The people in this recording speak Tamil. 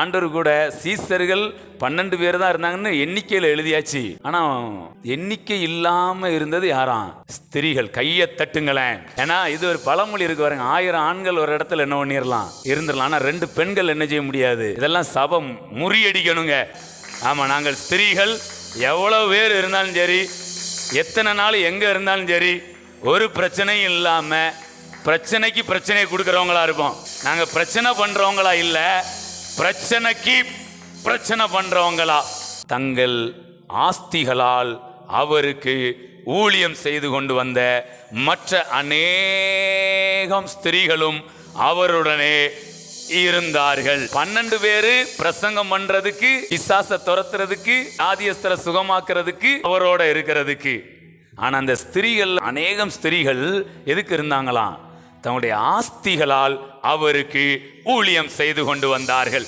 ஆண்டவர் கூட சீசர்கள் பன்னெண்டு பேர் தான் இருந்தாங்கன்னு எண்ணிக்கையில் எழுதியாச்சு. ஆனா எண்ணிக்கை இல்லாம இருந்தது யாராம் ஸ்திரீகள். கையை தட்டுங்களேன். ஏன்னா இது ஒரு பழமொழி இருக்கு பாருங்க. ஆயிரம் ஆண்கள் ஒரு இடத்துல என்ன பண்ணிடலாம் இருந்துடலாம் ஆனா ரெண்டு பெண்கள் என்ன செய்ய முடியாது? இதெல்லாம் சபம். முறியடிக்கணுங்க. ஆமா நாங்கள் ஸ்திரீகள். எவ்வளவு பேர் இருந்தாலும் சரி எத்தனை நாள் எங்க இருந்தாலும் சரி ஒரு பிரச்சனையும் இல்லாம பிரச்சனைக்கு பிரச்சனையை கொடுக்குறவங்களா இருப்போம். நாங்கள் பிரச்சனை பண்ணுறவங்களா இல்லை பிரச்சனைக்கு பிரச்சனை பண்றவங்களா? தங்கள் ஆஸ்திகளால் அவருக்கு ஊழியம் செய்து கொண்டு வந்த மற்ற அநேகம் ஸ்திரீகளும் அவருடனே இருந்தார்கள். பன்னெண்டு பேரு பிரசங்கம் பண்றதுக்கு விசாச துரத்துறதுக்கு ஆதியஸ்தரை சுகமாக்குறதுக்கு அவரோட இருக்கிறதுக்கு. ஆனா அந்த ஸ்திரீகள் அநேகம் ஸ்திரீகள் எதுக்கு இருந்தாங்களாம்? தன்னுடைய ஆஸ்திகளால் அவருக்கு ஊழியம் செய்து கொண்டு வந்தார்கள்.